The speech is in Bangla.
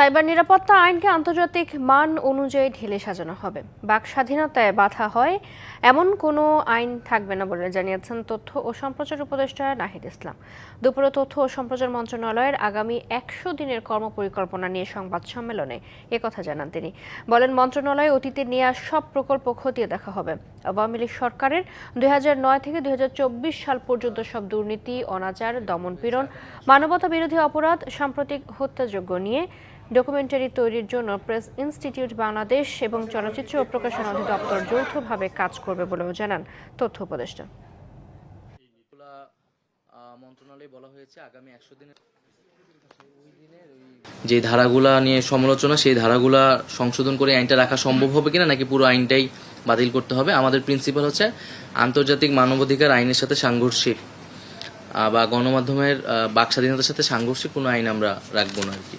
সাইবার নিরাপত্তা আইনকে আন্তর্জাতিক মান অনুযায়ী ঢেলে সাজানো হবে। বাক স্বাধীনতায় বাধা হয়, এমন কোনো আইন থাকবে না বলে জানিয়েছেন তথ্য ও সম্প্রচার উপদেষ্টা নাহিদ ইসলাম। দুপুরে তথ্য ও সম্প্রচার মন্ত্রণালয়ের আগামী একশো দিনের কর্মপরিকল্পনা নিয়ে সংবাদ সম্মেলনে একথা জানান তিনি। বলেন, মন্ত্রণালয়ে অতীতে নেওয়া সব প্রকল্প খতিয়ে দেখা হবে। আওয়ামী লীগ সরকারের দুই হাজার নয় থেকে দুই হাজার চব্বিশ সাল পর্যন্ত সব দুর্নীতি, অনাচার দমনপীড়ন মানবতা বিরোধী অপরাধ, সাম্প্রতিক হত্যাযোগ্য নিয়ে ডকুমেন্টারি তৈরির জন্য প্রেস ইনস্টিটিউট বাংলাদেশ এবং চলচ্চিত্র ও প্রকাশন অধিদপ্তর যৌথভাবে কাজ করবে বলেও জানান তথ্য উপদেষ্টা। বলা হয়েছে আগামী একশো দিনের যে ধারাগুলা নিয়ে সমালোচনা, সেই ধারাগুলা সংশোধন করে আইনটা রাখা সম্ভব হবে কিনা নাকি পুরো আইনটাই বাতিল করতে হবে? আমাদের প্রিন্সিপাল হচ্ছে আন্তর্জাতিক মানবাধিকার আইনের সাথে সাংঘর্ষিক বা গণমাধ্যমের বাক স্বাধীনতার সাথে সাংঘর্ষিক কোনো আইন আমরা রাখব না আর কি।